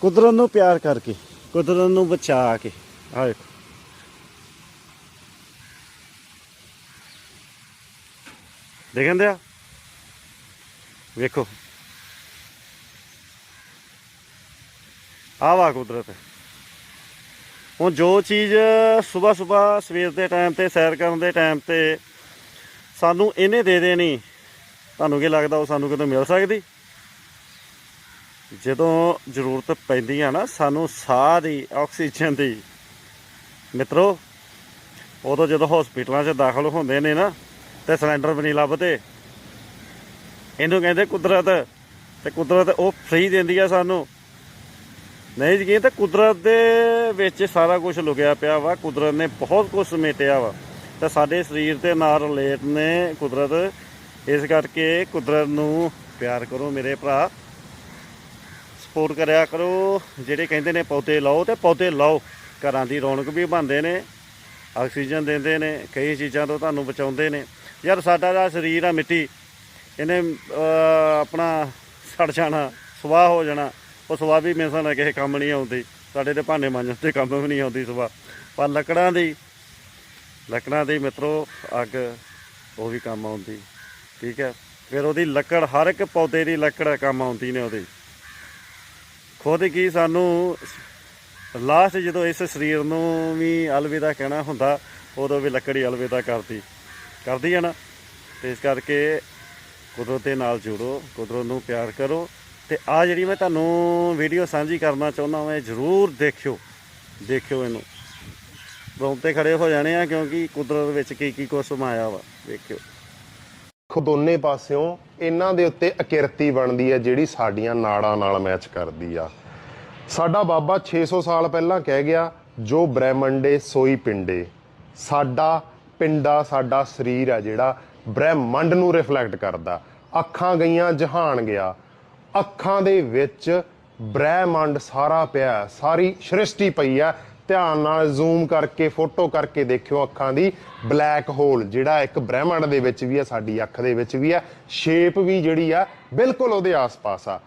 ਕੁਦਰਤ ਨੂੰ ਪਿਆਰ ਕਰਕੇ, ਕੁਦਰਤ ਨੂੰ ਬਚਾ ਕੇ। ਆ ਵੇਖੋ। ਦੇਖਣ ਆ ਵੇਖੋ। ਆ ਵਾ ਕੁਦਰਤ। ਹੁਣ ਜੋ ਚੀਜ਼ ਸਵੇਰ ਸਵੇਰ ਸਵੇਰ ਦੇ ਟਾਈਮ ਤੇ, ਸੈਰ ਕਰਨ ਦੇ ਟਾਈਮ ਤੇ ਸਾਨੂੰ ਇਹਨੇ ਦੇ ਦੇਣੀ, ਤੁਹਾਨੂੰ ਕੀ ਲੱਗਦਾ ਉਹ ਸਾਨੂੰ ਕਿਤੇ ਮਿਲ ਸਕਦੀ? ਜਦੋਂ ਜ਼ਰੂਰਤ ਪੈਂਦੀ ਆ ਨਾ, ਸਾਨੂੰ ਸਾਹ ਦੀ, ਆਕਸੀਜਨ ਦੀ, ਮਿੱਤਰੋ, ਉਦੋਂ ਜਦੋਂ ਹਸਪੀਟਲਾਂ 'ਚ ਦਾਖਲ ਹੁੰਦੇ ਨੇ ਨਾ, ਤੇ ਸਿਲੰਡਰ ਵੀ ਨਹੀਂ ਲੱਭਦੇ। ਇਹਨੂੰ ਕਹਿੰਦੇ ਕੁਦਰਤ, ਤੇ ਕੁਦਰਤ ਉਹ ਫ੍ਰੀ ਦਿੰਦੀ ਆ ਸਾਨੂੰ। ਨਹੀਂ ਯਕੀਨ ਤਾਂ ਕੁਦਰਤ ਦੇ ਵਿੱਚ ਸਾਰਾ ਕੁਝ ਲੁਕਿਆ ਪਿਆ ਵਾ, ਕੁਦਰਤ ਨੇ ਬਹੁਤ ਕੁਝ ਸਮੇਟਿਆ ਵਾ। ਤੇ ਸਾਡੇ ਸਰੀਰ ਦੇ ਨਾਲ ਰਿਲੇਟ ਨੇ ਕੁਦਰਤ। ਇਸ ਕਰਕੇ ਕੁਦਰਤ ਨੂੰ ਪਿਆਰ ਕਰੋ ਮੇਰੇ ਭਰਾ। ਸਪੋਰਟ ਕਰਿਆ ਕਰੋ। ਜਿਹੜੇ ਕਹਿੰਦੇ ਨੇ ਪੌਦੇ ਲਾਓ ਤੇ ਪੌਦੇ ਲਾਓ। ਘਰਾਂ ਦੀ ਰੌਣਕ ਵੀ ਬਣਦੇ ਨੇ, ਆਕਸੀਜਨ ਦਿੰਦੇ ਨੇ, ਕਈ ਚੀਜ਼ਾਂ ਤੋਂ ਤੁਹਾਨੂੰ ਬਚਾਉਂਦੇ ਨੇ। ਯਾਰ ਸਾਡਾ ਦਾ ਸਰੀਰ ਆ, ਮਿੱਟੀ। ਇਹਨੇ ਆਪਣਾ ਸੜ ਜਾਣਾ ਸਵਾਹ ਹੋ ਜਾਣਾ। ਉਹ ਸਵਾਹ ਵੀ ਮੇਰੇ ਨਾਲ ਕਿਸੇ ਕੰਮ ਨਹੀਂ ਆਉਂਦੀ। ਸਾਡੇ ਤੇ ਭਾਂਡੇ ਮਾਂਜਣ ਤੇ ਕੰਮ ਵੀ ਨਹੀਂ ਆਉਂਦੀ ਸਵਾਹ ਪਰ ਲੱਕੜਾਂ ਦੀ ਲੱਕੜਾਂ ਦੀ ਮਿੱਤਰੋ, ਅੱਗ, ਉਹ ਵੀ ਕੰਮ ਆਉਂਦੀ। ਠੀਕ ਹੈ। ਫਿਰ ਉਹਦੀ ਲੱਕੜ, ਹਰ ਇੱਕ ਪੌਦੇ ਦੀ ਲੱਕੜ ਕੰਮ ਆਉਂਦੀ ਨੇ ਉਹਦੀ। ਖੁਦ ਕੀ ਸਾਨੂੰ ਲਾਸਟ ਜਦੋਂ ਇਸ ਸਰੀਰ ਨੂੰ ਵੀ ਅਲਵਿਦਾ ਕਹਿਣਾ ਹੁੰਦਾ, ਉਦੋਂ ਵੀ ਲੱਕੜੀ ਅਲਵਿਦਾ ਕਰਦੀ ਕਰਦੀ ਹੈ ਨਾ। ਤੇ ਇਸ ਕਰਕੇ ਕੁਦਰਤ ਦੇ ਨਾਲ ਜੁੜੋ, ਕੁਦਰਤ ਨੂੰ ਪਿਆਰ ਕਰੋ। ਤੇ ਆ ਜਿਹੜੀ ਮੈਂ ਤੁਹਾਨੂੰ ਵੀਡੀਓ ਸਾਂਝੀ ਕਰਨਾ ਚਾਹੁੰਦਾ ਹਾਂ ਜਰੂਰ ਦੇਖਿਓ ਦੇਖਿਓ ਇਹਨੂੰ। ਰੋਂਤੇ ਖੜੇ ਹੋ ਜਾਣੇ ਆ ਕਿਉਂਕਿ ਕੁਦਰਤ ਵਿੱਚ ਕੀ ਕੀ ਕੁਛ ਸਮਾਇਆ ਵਾ ਦੇਖਿਓ ਦੇਖੋ ਦੋਨੇ ਪਾਸਿਓਂ ਇਹਨਾਂ ਦੇ ਉੱਤੇ ਅਕਿਰਤੀ ਬਣਦੀ ਹੈ, ਜਿਹੜੀ ਸਾਡੀਆਂ ਨਾੜਾਂ ਨਾਲ ਮੈਚ ਕਰਦੀ ਆ। ਸਾਡਾ ਬਾਬਾ 600 ਸਾਲ ਪਹਿਲਾਂ ਕਹਿ ਗਿਆ, ਜੋ ਬ੍ਰਹਿਮੰਡੇ ਸੋਈ ਪਿੰਡੇ। ਸਾਡਾ ਪਿੰਡਾ, ਸਾਡਾ ਸਰੀਰ ਆ ਜਿਹੜਾ ਬ੍ਰਹਿਮੰਡ ਨੂੰ ਰਿਫਲੈਕਟ ਕਰਦਾ। ਅੱਖਾਂ ਗਈਆਂ, ਜਹਾਨ ਗਿਆ। ਅੱਖਾਂ ਦੇ ਵਿੱਚ ਬ੍ਰਹਿਮੰਡ ਸਾਰਾ ਪਿਆ, ਸਾਰੀ ਸ੍ਰਿਸ਼ਟੀ ਪਈ ਆ। ਧਿਆਨ ਨਾਲ ਜ਼ੂਮ ਕਰਕੇ, ਫੋਟੋ ਕਰਕੇ ਦੇਖਿਓ ਅੱਖਾਂ ਦੀ ਬਲੈਕ ਹੋਲ, ਜਿਹੜਾ ਇੱਕ ਬ੍ਰਹਿਮੰਡ ਦੇ ਵਿੱਚ ਵੀ ਆ ਸਾਡੀ ਅੱਖ ਦੇ ਵਿੱਚ ਵੀ ਆ ਸ਼ੇਪ ਵੀ ਜਿਹੜੀ ਆ, ਬਿਲਕੁਲ ਉਹਦੇ ਆਸ-ਪਾਸ ਆ।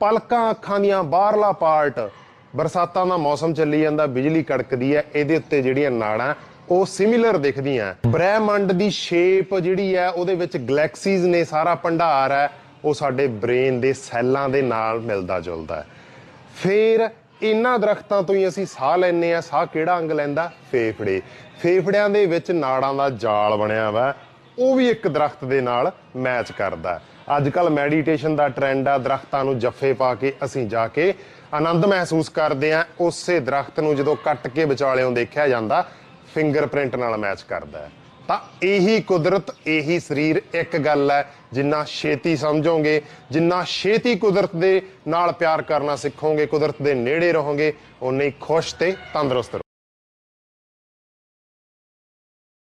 ਪਲਕਾਂ ਅੱਖਾਂ ਦੀਆਂ ਬਾਹਰਲਾ ਪਾਰਟ, ਬਰਸਾਤਾਂ ਦਾ ਮੌਸਮ ਚੱਲੀ ਜਾਂਦਾ, ਬਿਜਲੀ ਕੜਕਦੀ ਹੈ, ਇਹਦੇ ਉੱਤੇ ਜਿਹੜੀਆਂ ਨਾੜਾਂ, ਉਹ ਸਿਮਿਲਰ ਦਿਖਦੀਆਂ। ਬ੍ਰਹਿਮੰਡ ਦੀ ਸ਼ੇਪ ਜਿਹੜੀ ਹੈ, ਉਹਦੇ ਵਿੱਚ ਗਲੈਕਸੀਜ਼ ਨੇ ਸਾਰਾ ਭੰਡਾਰ ਹੈ, ਉਹ ਸਾਡੇ ਬ੍ਰੇਨ ਦੇ ਸੈੱਲਾਂ ਦੇ ਨਾਲ ਮਿਲਦਾ ਜੁਲਦਾ ਹੈ। ਫੇਰ ਇਹਨਾਂ ਦਰਖਤਾਂ ਤੋਂ ਹੀ ਅਸੀਂ ਸਾਹ ਲੈਂਦੇ ਆ ਸਾਹ ਕਿਹੜਾ ਅੰਗ ਲੈਂਦਾ? ਫੇਫੜੇ। ਫੇਫੜਿਆਂ ਦੇ ਵਿੱਚ ਨਾੜਾਂ ਦਾ ਜਾਲ ਬਣਿਆ ਵਾ, ਉਹ ਵੀ ਇੱਕ ਦਰਖਤ ਦੇ ਨਾਲ ਮੈਚ ਕਰਦਾ। ਅੱਜ ਕੱਲ ਮੈਡੀਟੇਸ਼ਨ ਦਾ ਟ੍ਰੈਂਡ ਆ, ਦਰਖਤਾਂ ਨੂੰ ਜੱਫੇ ਪਾ ਕੇ ਅਸੀਂ ਜਾ ਕੇ ਆਨੰਦ ਮਹਿਸੂਸ ਕਰਦੇ ਆ ਉਸੇ ਦਰਖਤ ਨੂੰ ਜਦੋਂ ਕੱਟ ਕੇ ਵਿਚਾਲਿਓਂ ਦੇਖਿਆ ਜਾਂਦਾ ਫਿੰਗਰਪ੍ਰਿੰਟ ਨਾਲ ਮੈਚ ਕਰਦਾ ਹੈ। ਤਾਂ ਇਹੀ ਕੁਦਰਤ, ਇਹੀ ਸਰੀਰ ਇੱਕ ਗੱਲ ਹੈ, ਜਿੰਨਾ ਛੇਤੀ ਸਮਝੋਗੇ, ਜਿੰਨਾ ਛੇਤੀ ਕੁਦਰਤ ਦੇ ਨਾਲ ਪਿਆਰ ਕਰਨਾ ਸਿੱਖੋਗੇ, ਕੁਦਰਤ ਦੇ ਨੇੜੇ ਰਹੋਗੇ ਉਨੇ ਹੀ ਖੁਸ਼ ਤੇ ਤੰਦਰੁਸਤ ਰਹੋਗੇ।